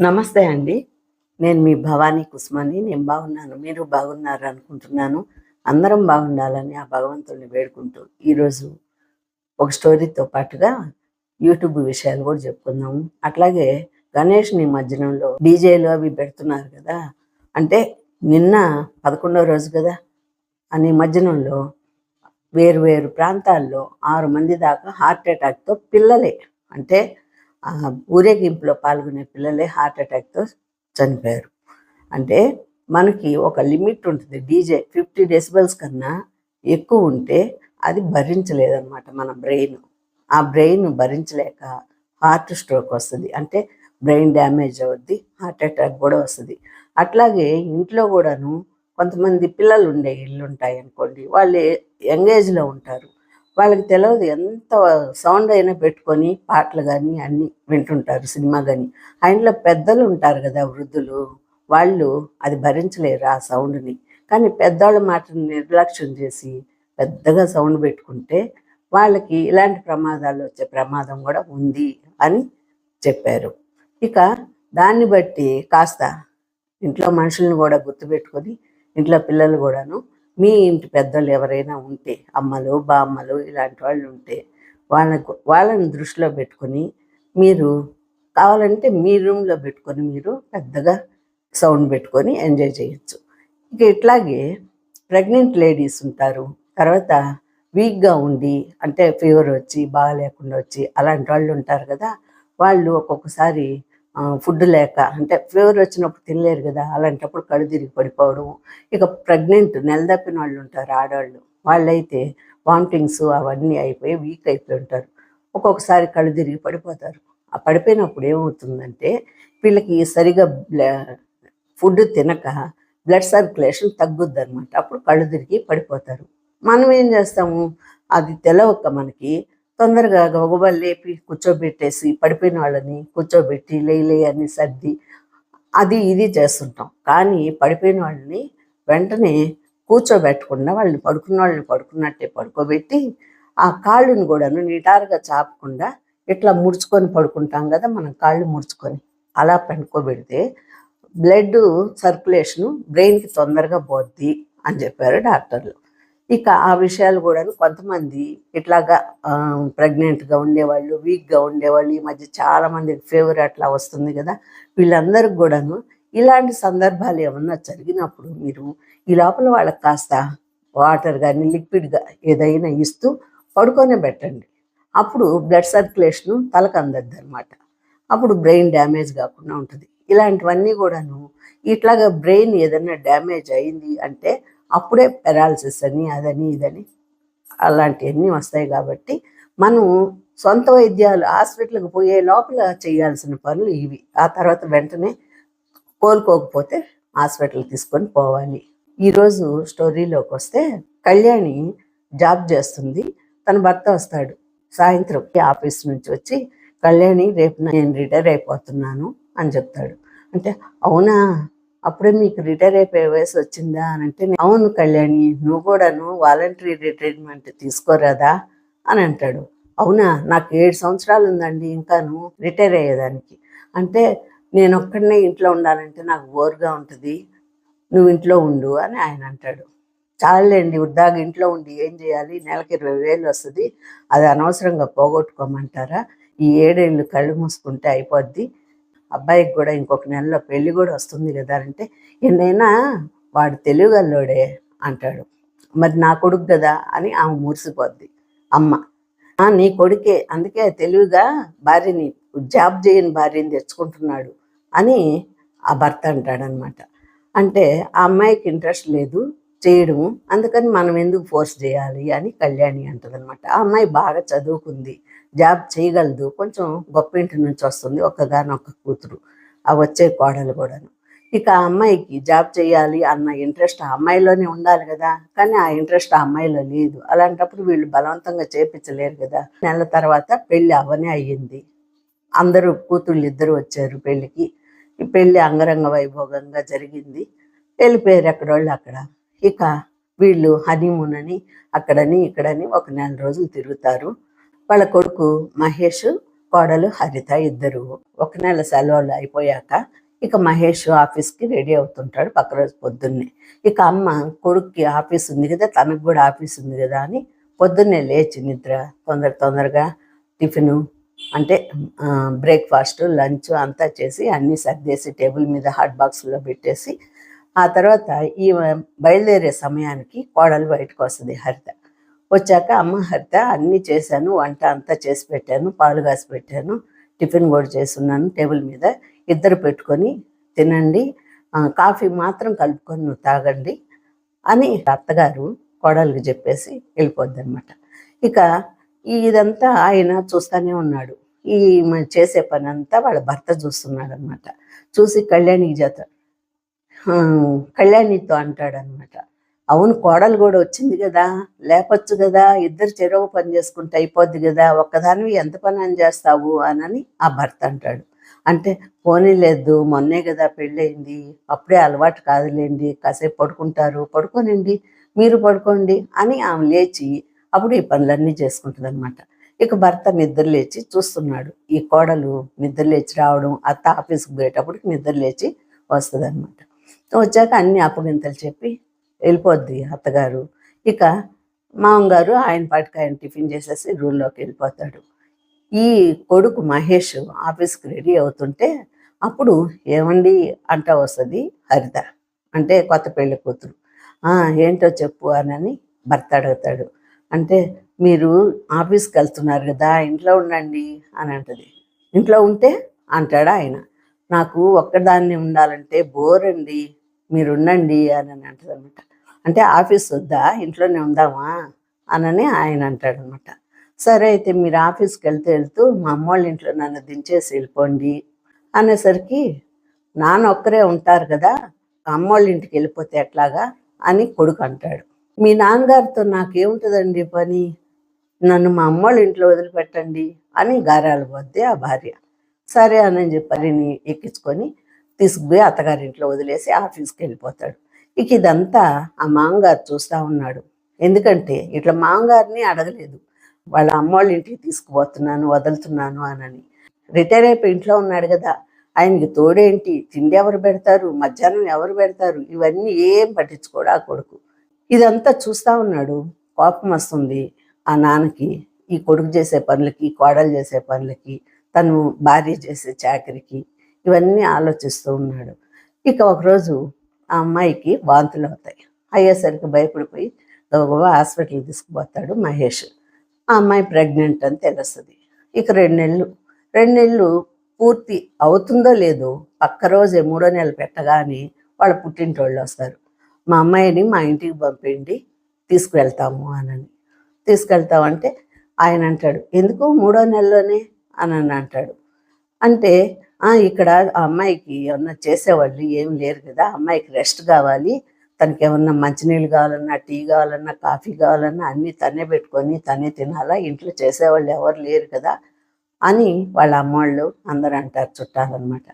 నమస్తే అండి. నేను మీ భవానీ కుస్మాని. నేను బాగున్నాను. మీరు బాగున్నారు అనుకుంటున్నాను. అందరం బాగుండాలని ఆ భగవంతుడిని వేడుకుంటూ ఈరోజు ఒక స్టోరీతో పాటుగా యూట్యూబ్ విషయాలు కూడా చెప్పుకుందాము. అట్లాగే గణేష్ నిమజ్జనంలో డీజేలు అవి పెడుతున్నారు కదా. అంటే నిన్న పదకొండవ రోజు కదా ఆ నిమజ్జనంలో వేరు వేరు ప్రాంతాల్లో ఆరు మంది దాకా హార్ట్ అటాక్తో పిల్లలే. అంటే ఊరేగింపులో పాల్గొనే పిల్లలే హార్ట్ అటాక్తో చనిపోయారు. అంటే మనకి ఒక లిమిట్ ఉంటుంది. డీజే ఫిఫ్టీ డెసిబల్స్ కన్నా ఎక్కువ ఉంటే అది భరించలేదన్నమాట మన బ్రెయిన్. ఆ బ్రెయిన్ భరించలేక హార్ట్ స్ట్రోక్ వస్తుంది. అంటే బ్రెయిన్ డ్యామేజ్ అవుద్ది హార్ట్ అటాక్ కూడా వస్తుంది. అట్లాగే ఇంట్లో కూడాను కొంతమంది పిల్లలు ఉండే ఇల్లు ఉంటాయి అనుకోండి వాళ్ళు యంగ్ ఏజ్లో ఉంటారు. వాళ్ళకి తెలియదు ఎంత సౌండ్ అయినా పెట్టుకొని పాటలు కానీ అన్నీ వింటుంటారు సినిమా కానీ ఆయనలో పెద్దలు ఉంటారు కదా వృద్ధులు వాళ్ళు అది భరించలేరు ఆ సౌండ్ని. కానీ పెద్దవాళ్ళ మాటను నిర్లక్ష్యం చేసి పెద్దగా సౌండ్ పెట్టుకుంటే వాళ్ళకి ఇలాంటి ప్రమాదాలు వచ్చే ప్రమాదం కూడా ఉంది అని చెప్పారు. ఇక దాన్ని బట్టి కాస్త ఇంట్లో మనుషుల్ని కూడా గుర్తుపెట్టుకొని ఇంట్లో పిల్లలు కూడాను మీ ఇంటి పెద్దలు ఎవరైనా ఉంటే అమ్మలు బామ్మలు ఇలాంటి వాళ్ళు ఉంటే వాళ్ళకు వాళ్ళని దృష్టిలో పెట్టుకొని మీరు కావాలంటే మీ రూమ్లో పెట్టుకొని మీరు పెద్దగా సౌండ్ పెట్టుకొని ఎంజాయ్ చేయొచ్చు. ఇక ఇట్లాగే ప్రెగ్నెంట్ లేడీస్ ఉంటారు. తర్వాత వీక్గా ఉండి అంటే ఫీవర్ వచ్చి బాగా లేకుండా వచ్చి అలాంటి వాళ్ళు ఉంటారు కదా వాళ్ళు ఒక్కొక్కసారి ఫుడ్ లేక అంటే ఫీవర్ వచ్చినప్పుడు తినలేరు కదా అలాంటప్పుడు కళ్ళు తిరిగి పడిపోవడం ఇక ప్రెగ్నెంట్ నెల తప్పిన వాళ్ళు ఉంటారు ఆడవాళ్ళు. వాళ్ళైతే వామిటింగ్స్ అవన్నీ అయిపోయి వీక్ అయిపోయి ఉంటారు. ఒక్కొక్కసారి కళ్ళు తిరిగి పడిపోతారు. ఆ పడిపోయినప్పుడు ఏమవుతుందంటే వీళ్ళకి సరిగా ఫుడ్ తినక బ్లడ్ సర్క్యులేషన్ తగ్గుద్ది అనమాట అప్పుడు కళ్ళు తిరిగి పడిపోతారు. మనం ఏం చేస్తాము? అది తెలవక మనకి తొందరగా గబగబా లేపి కూర్చోబెట్టేసి పడిపోయిన వాళ్ళని కూర్చోబెట్టి లేలే అని సర్ది అది ఇది చేస్తుంటాం. కానీ పడిపోయిన వాళ్ళని వెంటనే కూర్చోబెట్టకుండా వాళ్ళని పడుకున్న వాళ్ళని పడుకున్నట్టే పడుకోబెట్టి ఆ కాళ్ళని కూడాను నిటారుగా చాపకుండా ఇట్లా ముడుచుకొని పడుకుంటాం కదా మనం కాళ్ళు ముడుచుకొని. అలా పడుకోబెడితే బ్లడ్ సర్క్యులేషను బ్రెయిన్కి తొందరగా పోద్ది అని చెప్పారు డాక్టర్లు. ఇక ఆ విషయాలు కూడా కొంతమంది ఇట్లాగా ప్రెగ్నెంట్గా ఉండేవాళ్ళు వీక్గా ఉండేవాళ్ళు ఈ మధ్య చాలామందికి ఫీవర్ అట్లా వస్తుంది కదా వీళ్ళందరికి కూడాను ఇలాంటి సందర్భాలు ఏమన్నా జరిగినప్పుడు మీరు ఈ లోపల వాళ్ళకి కాస్త వాటర్ కానీ లిక్విడ్గా ఏదైనా ఇస్తూ పడుకొనే పెట్టండి. అప్పుడు బ్లడ్ సర్క్యులేషను తలకు అందద్దు అనమాట అప్పుడు బ్రెయిన్ డ్యామేజ్ కాకుండా ఉంటుంది. ఇలాంటివన్నీ కూడాను ఇట్లాగా బ్రెయిన్ ఏదైనా డ్యామేజ్ అయింది అంటే అప్పుడే పెరాలసిస్ అని అదని ఇదని అలాంటివన్నీ వస్తాయి కాబట్టి మనం సొంత వైద్యాలు హాస్పిటల్కి పోయే లోపల చేయాల్సిన పనులు ఇవి. ఆ తర్వాత వెంటనే కోలుకోకపోతే హాస్పిటల్ తీసుకొని పోవాలి. ఈరోజు స్టోరీలోకి వస్తే కళ్యాణి జాబ్ చేస్తుంది. తన భర్త వస్తాడు. సాయంత్రం ఆఫీస్ నుంచి వచ్చి కళ్యాణి రేపు నేను రిటైర్ అయిపోతున్నాను అని చెప్తాడు. అంటే అవునా? అప్పుడే మీకు రిటైర్ అయిపోయే వయసు వచ్చిందా అని అంటే అవును కళ్యాణి నువ్వు కూడాను వాలంటరీ రిటైర్మెంట్ తీసుకోరాదా? అని అంటాడు. అవునా నాకు ఏడు సంవత్సరాలు ఉందండి ఇంకాను రిటైర్ అయ్యేదానికి. అంటే నేను ఒక్కడనే ఇంట్లో ఉండాలంటే నాకు బోర్గా ఉంటుంది నువ్వు ఇంట్లో ఉండు అని ఆయన అంటాడు. చాలండి వృద్ధాగా ఇంట్లో ఉండి ఏం చేయాలి? నెలకి ఇరవై వేలు వస్తుంది అది అనవసరంగా పోగొట్టుకోమంటారా? ఈ ఏడేళ్ళు కళ్ళు మూసుకుంటే అయిపోద్ది అబ్బాయికి కూడా ఇంకొక నెలలో పెళ్ళి కూడా వస్తుంది కదా అంటే ఎన్నైనా వాడు తెలుగల్లోడే అంటాడు. మరి నా కొడుకు కదా అని ఆమె మురిసిపోద్ది. అమ్మ "ఆ, నీ కొడుకే అందుకే తెలివిగా భార్యని జాబ్ చేయని భార్యని తెచ్చుకుంటున్నాడు అని ఆ భర్త అంటాడనమాట. అంటే ఆ అమ్మాయికి ఇంట్రెస్ట్ లేదు చేయడం అందుకని మనం ఎందుకు ఫోర్స్ చేయాలి అని కళ్యాణి అంటదనమాట. ఆ అమ్మాయి బాగా చదువుకుంది జాబ్ చేయగలదు. కొంచెం గొప్ప ఇంటి నుంచి వస్తుంది. ఒక్కగానొక్క కూతురు. ఆ వచ్చే కోడలు కూడాను. ఇక ఆ అమ్మాయికి జాబ్ చేయాలి అన్న ఇంట్రెస్ట్ ఆ అమ్మాయిలోనే ఉండాలి కదా. కానీ ఆ ఇంట్రెస్ట్ ఆ అమ్మాయిలో లేదు. అలాంటప్పుడు వీళ్ళు బలవంతంగా చేపించలేరు కదా. నెల తర్వాత పెళ్ళి అవనే అయ్యింది. అందరూ కూతుళ్ళు ఇద్దరు వచ్చారు పెళ్ళికి. ఈ పెళ్ళి అంగరంగ వైభోగంగా జరిగింది. వెళ్ళిపోయారు ఎక్కడోళ్ళు అక్కడ. ఇక వీళ్ళు హనీమూన్ అని అక్కడని ఇక్కడని ఒక నెల రోజులు తిరుగుతారు. వాళ్ళ కొడుకు మహేష్ కోడలు హరిత ఇద్దరు. ఒక నెల సెలవులు అయిపోయాక ఇక మహేష్ ఆఫీస్కి రెడీ అవుతుంటాడు పక్క రోజు పొద్దున్నే. ఇక అమ్మ కొడుక్కి ఆఫీస్ ఉంది కదా తనకు కూడా ఆఫీస్ ఉంది కదా అని పొద్దున్నే లేచి నిద్ర తొందర తొందరగా టిఫిను అంటే బ్రేక్ఫాస్ట్ లంచ్ అంతా చేసి అన్నీ సర్దేసి టేబుల్ మీద హాట్ బాక్స్లో పెట్టేసి ఆ తర్వాత ఈ బయలుదేరే సమయానికి కోడలు బయటకు వస్తుంది హరిత. వచ్చాక అమ్మ హరిత అన్నీ చేశాను వంట అంతా చేసి పెట్టాను పాలు కాసి పెట్టాను టిఫిన్ కూడా చేస్తున్నాను టేబుల్ మీద ఇద్దరు పెట్టుకొని తినండి. కాఫీ మాత్రం కలుపుకొని నువ్వు తాగండి అని అత్తగారు కోడలికి చెప్పేసి వెళ్ళిపోద్దనమాట ఇక ఇదంతా ఆయన చూస్తూనే ఉన్నాడు. ఈ చేసే పని అంతా వాళ్ళ భర్త చూస్తున్నాడు అనమాట చూసి కళ్యాణికి జత ఆ, కళ్యాణితో అంటాడనమాట అవును కోడలు కూడా వచ్చింది కదా. లేపొచ్చు కదా. ఇద్దరు చెరవ పని చేసుకుంటే అయిపోద్ది కదా. ఒక్కదానివి ఎంత పని అని చేస్తావు అనని ఆ భర్త అంటాడు. అంటే పోనీ లేదు మొన్నే కదా పెళ్ళయింది. అప్పుడే అలవాటు కాదులేండి. కాసేపు పడుకుంటారు. పడుకోనండి. మీరు పడుకోండి అని ఆమె లేచి అప్పుడు ఈ పనులన్నీ చేసుకుంటుంది అనమాట ఇక భర్త నిద్ర లేచి చూస్తున్నాడు. ఈ కోడలు నిద్ర లేచి రావడం అత్త ఆఫీస్కి పోయేటప్పటికి నిద్ర లేచి వస్తుంది అనమాట వచ్చాక అన్ని అప్పగింతలు చెప్పి వెళ్ళిపోద్ది అత్తగారు. ఇక మామగారు ఆయన పాటికి ఆయన టిఫిన్ చేసేసి రూమ్లోకి వెళ్ళిపోతాడు. ఈ కొడుకు మహేష్ ఆఫీస్కి రెడీ అవుతుంటే అప్పుడు ఏమండి అంటా వస్తుంది హరిత. అంటే కొత్త పెళ్ళి కూతురు. ఏంటో చెప్పు అనని భర్త అడుగుతాడు. అంటే మీరు ఆఫీస్కి వెళ్తున్నారు కదా ఇంట్లో ఉండండి అని అంటది. ఇంట్లో ఉంటే అంటాడు ఆయన. నాకు ఒక్కదాన్ని ఉండాలంటే బోర్ అండి. మీరు ఉండండి అని అంటది అనమాట అంటే ఆఫీస్ వద్దా? ఇంట్లోనే ఉందామా? అనని ఆయన అంటాడు అనమాట సరే అయితే మీరు ఆఫీస్కి వెళ్తూ వెళ్తూ మా అమ్మోళ్ళ ఇంట్లో నన్ను దించేసి వెళ్ళిపోండి అనేసరికి నాన్న ఒక్కరే ఉంటారు కదా అమ్మోళ్ళ ఇంటికి వెళ్ళిపోతే ఎట్లాగా? అని కొడుకు అంటాడు. మీ నాన్నగారితో నాకేముంటుందండి పని? నన్ను మా అమ్మ వాళ్ళ ఇంట్లో వదిలిపెట్టండి అని గారాలు పోద్ది ఆ భార్య. సరే అని చెప్పి పనిని ఎక్కించుకొని తీసుకుపోయి అత్తగారింట్లో వదిలేసి ఆఫీస్కి వెళ్ళిపోతాడు. ఇక ఇదంతా ఆ మామగారు చూస్తూ ఉన్నాడు. ఎందుకంటే ఇట్లా మామగారిని అడగలేదు. వాళ్ళ అమ్మవాళ్ళ ఇంటికి తీసుకుపోతున్నాను వదులుతున్నాను అనని. రిటైర్ అయిపోయి ఇంట్లో ఉన్నాడు కదా. ఆయనకి తోడేంటి? తిండి ఎవరు పెడతారు? మధ్యాహ్నం ఎవరు పెడతారు? ఇవన్నీ ఏం పట్టించుకోడు ఆ కొడుకు. ఇదంతా చూస్తా ఉన్నాడు. కోపం వస్తుంది ఆ నాన్నకి. ఈ కొడుకు చేసే పనులకి కోడలు చేసే పనులకి తను భార్య చేసే చాకరికి ఇవన్నీ ఆలోచిస్తూ ఉన్నాడు. ఇక ఒకరోజు ఆ అమ్మాయికి వాంతులు అవుతాయి. అయ్యేసరికి భయపడిపోయి గబగబా హాస్పిటల్కి తీసుకుపోతాడు మహేష్. ఆ అమ్మాయి ప్రెగ్నెంట్ అని తెలుస్తుంది. ఇక రెండు నెలలు రెండు నెలలు పూర్తి అవుతుందో లేదో పక్క రోజే మూడో నెలలు పెట్టగానే వాళ్ళ పుట్టింటోళ్ళు వస్తారు. మా అమ్మాయిని మా ఇంటికి పంపిండి తీసుకువెళ్తాము అనని. తీసుకెళ్తామంటే ఆయన అంటాడు ఎందుకు మూడో నెలలోనే? అని అని అంటాడు. అంటే ఇక్కడ ఆ అమ్మాయికి ఏమన్నా చేసేవాళ్ళు ఏం లేరు కదా అమ్మాయికి రెస్ట్ కావాలి. తనకి ఏమన్నా మంచినీళ్ళు కావాలన్నా టీ కావాలన్నా కాఫీ కావాలన్నా అన్నీ తనే పెట్టుకొని తనే తినాలా ఇంట్లో చేసేవాళ్ళు ఎవరు లేరు కదా అని వాళ్ళ అమ్మవాళ్ళు అందరూ అంటారు చుట్టాలన్నమాట.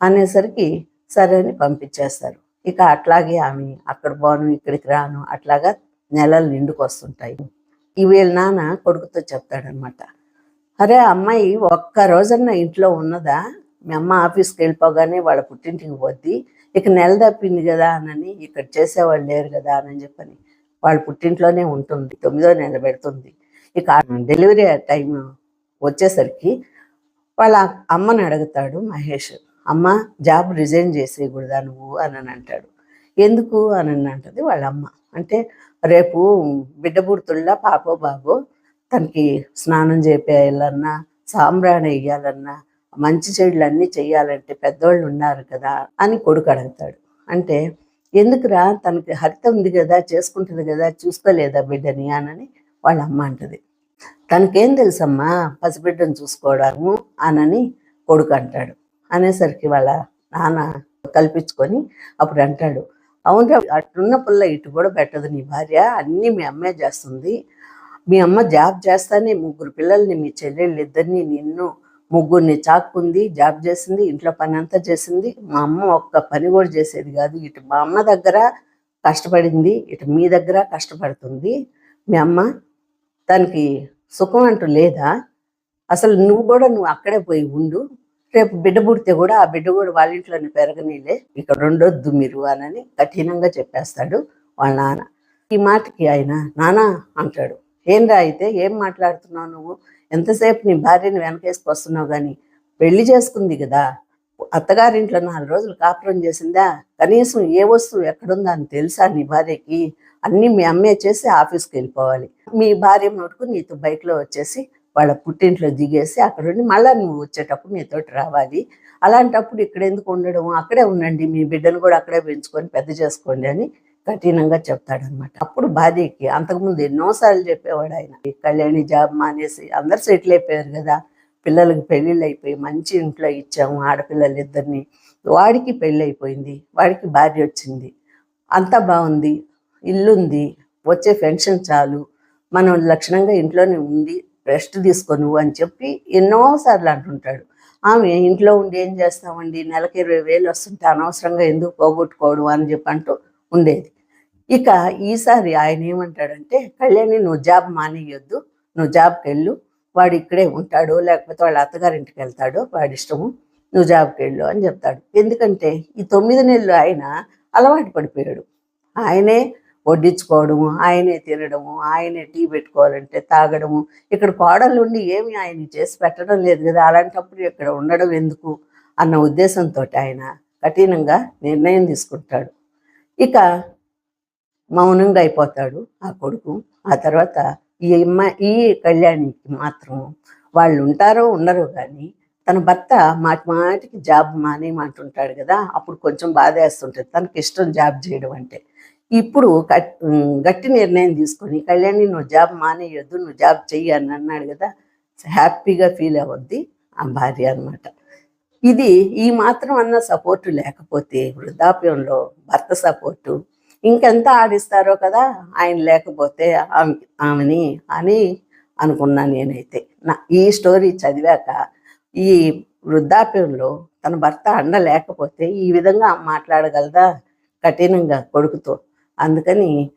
అనేసరికి సరే అని పంపించేస్తారు. ఇక అట్లాగే ఆమె అక్కడ పోను ఇక్కడికి రాను అట్లాగా నెలలు నిండుకొస్తుంటాయి. ఈ వీళ్ళ నాన్న కొడుకుతో చెప్తాడనమాట అరే అమ్మాయి ఒక్క రోజన్న ఇంట్లో ఉన్నదా? మీ అమ్మ ఆఫీస్కి వెళ్ళిపోగానే వాళ్ళ పుట్టింటికి పోద్ది. ఇక నెల తప్పింది కదా అనని ఇక్కడ చేసేవాళ్ళు లేరు కదా అని చెప్పని వాళ్ళ పుట్టింట్లోనే ఉంటుంది. తొమ్మిదో నెల పెడుతుంది. ఇక డెలివరీ టైం వచ్చేసరికి వాళ్ళ అమ్మని అడుగుతాడు మహేష్ అమ్మ జాబ్ రిజైన్ చేసేయకూడదా నువ్వు? అని అంటాడు. ఎందుకు? అని అని అంటది వాళ్ళ అమ్మ. అంటే రేపు బిడ్డ పుడుతుల్లా పాపో బాబో తనకి స్నానం చేపేయాలన్నా సాంబ్రాణి వేయాలన్నా మంచి చెడులు అన్నీ చెయ్యాలంటే పెద్దవాళ్ళు ఉన్నారు కదా అని కొడుకు అడుగుతాడు. అంటే ఎందుకురా తనకి హరిత ఉంది కదా చేసుకుంటుంది కదా చూసుకోలేదా బిడ్డని అనని వాళ్ళ అమ్మ అంటది. తనకేం తెలుసమ్మా పసిబిడ్డను చూసుకోవడము అనని కొడుకు అంటాడు. అనేసరికి వాళ్ళ నాన్న కల్పించుకొని అప్పుడు అంటాడు అవునరా అట్టున్న పుల్ల ఇటు కూడా పెట్టదు నీ భార్య అన్నీ మీ అమ్మే చేస్తుంది. మీ అమ్మ జాబ్ చేస్తానే ముగ్గురు పిల్లల్ని మీ చెల్లెళ్ళు ఇద్దరిని నిన్ను ముగ్గురిని చాక్కుంది జాబ్ చేసింది ఇంట్లో పని అంతా చేసింది. మా అమ్మ ఒక్క పని కూడా చేసేది కాదు. ఇటు మా అమ్మ దగ్గర కష్టపడింది ఇటు మీ దగ్గర కష్టపడుతుంది. మీ అమ్మ తనకి సుఖం అంటూ లేదా? అసలు నువ్వు కూడా నువ్వు అక్కడే పోయి ఉండు. రేపు బిడ్డ పుడితే కూడా ఆ బిడ్డ కూడా వాళ్ళ ఇంట్లోనే పెరగనీలే. ఇక్కడ రెండొద్దు మీరు అని కఠినంగా చెప్పేస్తాడు వాళ్ళ నాన్న. ఈ మాటకి ఆయన నానా అంటాడు. ఏంరా అయితే ఏం మాట్లాడుతున్నావు నువ్వు? ఎంతసేపు నీ భార్యని వెనకేసుకొస్తున్నావు కానీ పెళ్ళి చేసుకుంది కదా. అత్తగారింట్లో నాలుగు రోజులు కాపురం చేసిందా? కనీసం ఏ వస్తువు ఎక్కడుందా అని తెలుసా నీ భార్యకి? అన్నీ మీ అమ్మే చేసి ఆఫీస్కి వెళ్ళిపోవాలి. మీ భార్య మటుకు నీతో బైక్లో వచ్చేసి వాళ్ళ పుట్టింట్లో దిగేసి అక్కడ ఉండి మళ్ళీ నువ్వు వచ్చేటప్పుడు నీతోటి రావాలి. అలాంటప్పుడు ఇక్కడ ఎందుకు ఉండడం? అక్కడే ఉండండి. మీ బిడ్డను కూడా అక్కడే పెంచుకొని పెద్ద చేసుకోండి అని కఠినంగా చెప్తాడనమాట అప్పుడు భార్యకి అంతకుముందు ఎన్నోసార్లు చెప్పేవాడు ఆయన. కళ్యాణి జాబ్ మానేసి అందరు సెటిల్ అయిపోయారు కదా. పిల్లలకి పెళ్ళిళ్ళు అయిపోయి మంచి ఇంట్లో ఇచ్చాము ఆడపిల్లలు ఇద్దరిని వాడికి పెళ్ళి అయిపోయింది వాడికి భార్య వచ్చింది. అంతా బాగుంది. ఇల్లుంది. వచ్చే పెన్షన్ చాలు. మనం లక్షణంగా ఇంట్లోనే ఉంది రెస్ట్ తీసుకొని అని చెప్పి ఎన్నోసార్లు అంటుంటాడు. ఆమె ఇంట్లో ఉండి ఏం చేస్తామండి? నెలకి ఇరవై వేలు వస్తుంటే అనవసరంగా ఎందుకు పోగొట్టుకోవడం అని చెప్పి అంటూ ఉండేది. ఇక ఈసారి ఆయన ఏమంటాడంటే కళ్యాణి నువ్వు జాబ్ మానేయొద్దు. నువ్వు జాబ్కి వెళ్ళు వాడు ఇక్కడే ఉంటాడు లేకపోతే వాళ్ళ అత్తగారింటికి వెళ్తాడు వాడి ఇష్టము. నువ్వు జాబ్కి వెళ్ళు అని చెప్తాడు. ఎందుకంటే ఈ తొమ్మిది నెలలు ఆయన అలవాటు పడిపోయాడు. ఆయనే వడ్డించుకోవడము ఆయనే తినడము ఆయనే టీ పెట్టుకోవాలంటే తాగడము. ఇక్కడ కోడలు ఉండి ఏమి ఆయన చేసి పెట్టడం లేదు కదా. అలాంటప్పుడు ఇక్కడ ఉండడం ఎందుకు? అన్న ఉద్దేశంతో ఆయన కఠినంగా నిర్ణయం తీసుకుంటాడు. ఇక మౌనంగా అయిపోతాడు ఆ కొడుకు. ఆ తర్వాత ఈ అమ్మ ఈ కళ్యాణికి మాత్రం వాళ్ళు ఉంటారో ఉండరో కానీ తన భర్త మాటి మాటికి జాబ్ మానేయమంటుంటాడు కదా అప్పుడు కొంచెం బాధ వేస్తుంటుంది తనకి ఇష్టం జాబ్ చేయడం అంటే. ఇప్పుడు గట్టి నిర్ణయం తీసుకొని కళ్యాణి నువ్వు జాబ్ మానేయొద్దు నువ్వు జాబ్ చెయ్యి అని అన్నాడు కదా హ్యాపీగా ఫీల్ అవ్వద్ది ఆ భార్య అన్నమాట. ఇది ఈ మాత్రం అన్న సపోర్టు లేకపోతే వృద్ధాప్యంలో భర్త సపోర్టు ఇంకెంత ఆడిస్తారో కదా ఆయన లేకపోతే ఆమె ఆమెని అని అనుకున్నా నేనైతే. నా ఈ స్టోరీ చదివాక ఈ వృద్ధాప్యంలో తన భర్త అండ లేకపోతే ఈ విధంగా మాట్లాడగలదా కఠినంగా కొడుకుతో? అందుకని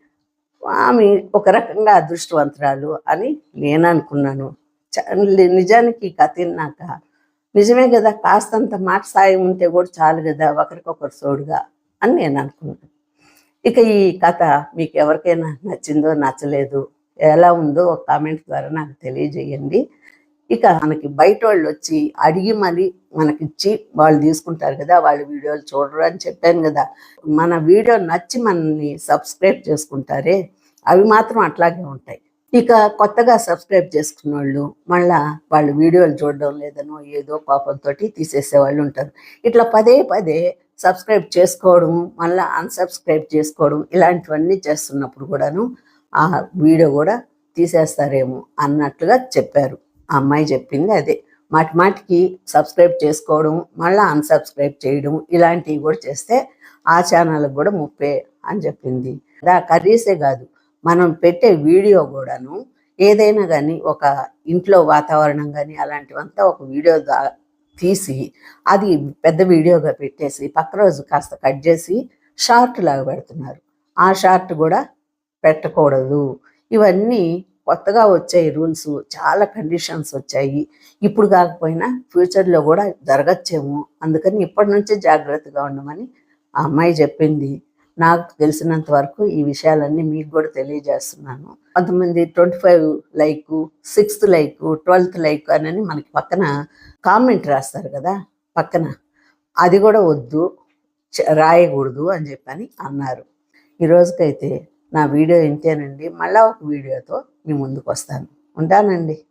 ఆమె ఒక రకంగా అదృష్టవంతురాలు అని నేను అనుకున్నాను. చ- నిజానికి కథ తిన్నాక నిజమే కదా కాస్తంత మాట సాయం ఉంటే కూడా చాలు కదా ఒకరికొకరు తోడుగా అని నేను అనుకున్నాను ఇక ఈ కథ మీకు ఎవరికైనా నచ్చిందో నచ్చలేదు ఎలా ఉందో ఒక కామెంట్ ద్వారా నాకు తెలియజేయండి. ఇక మనకి బయట వాళ్ళు వచ్చి అడిగి మళ్ళీ మనకిచ్చి వాళ్ళు తీసుకుంటారు కదా వాళ్ళ వీడియోలు చూడరు అని చెప్పాను కదా. మన వీడియో నచ్చి మనల్ని సబ్స్క్రైబ్ చేసుకుంటారే అవి మాత్రం అట్లాగే ఉంటాయి. ఇక కొత్తగా సబ్స్క్రైబ్ చేసుకున్న వాళ్ళు మళ్ళా వాళ్ళు వీడియోలు చూడడం లేదనో ఏదో పాపంతో తీసేసే వాళ్ళు ఉంటారు. ఇట్లా పదే పదే సబ్స్క్రైబ్ చేసుకోవడం మళ్ళీ అన్సబ్స్క్రైబ్ చేసుకోవడం ఇలాంటివన్నీ చేస్తున్నప్పుడు కూడాను ఆ వీడియో కూడా తీసేస్తారేమో అన్నట్లుగా చెప్పారు. ఆ అమ్మాయి చెప్పింది అదే. మాటి మాటికి సబ్స్క్రైబ్ చేసుకోవడం మళ్ళీ అన్సబ్స్క్రైబ్ చేయడం ఇలాంటివి కూడా చేస్తే ఆ ఛానల్కి కూడా ముప్పే అని చెప్పింది. ఆ కర్రీసే కాదు మనం పెట్టే వీడియో కూడాను ఏదైనా కానీ ఒక ఇంట్లో వాతావరణం కానీ అలాంటివంతా ఒక వీడియో తీసి అది పెద్ద వీడియోగా పెట్టేసి పక్క రోజు కాస్త కట్ చేసి షార్ట్ లాగా పెడుతున్నారు. ఆ షార్ట్ కూడా పెట్టకూడదు. ఇవన్నీ కొత్తగా వచ్చాయి రూల్స్ చాలా కండిషన్స్ వచ్చాయి. ఇప్పుడు కాకపోయినా ఫ్యూచర్లో కూడా జరగచ్చేమో. అందుకని ఇప్పటి నుంచే జాగ్రత్తగా ఉండమని ఆ అమ్మాయి చెప్పింది. నాకు తెలిసినంత వరకు ఈ విషయాలన్నీ మీకు కూడా తెలియజేస్తున్నాను. కొంతమంది twenty five like sixth like twelfth like అని మనకి పక్కన కామెంట్ రాస్తారు కదా పక్కన. అది కూడా వద్దు చ- రాయకూడదు అని చెప్పని అన్నారు. ఈ రోజుకైతే నా వీడియో ఇంతేనండి. మళ్ళా ఒక వీడియోతో మీ ముందుకు వస్తాను. ఉంటానండి.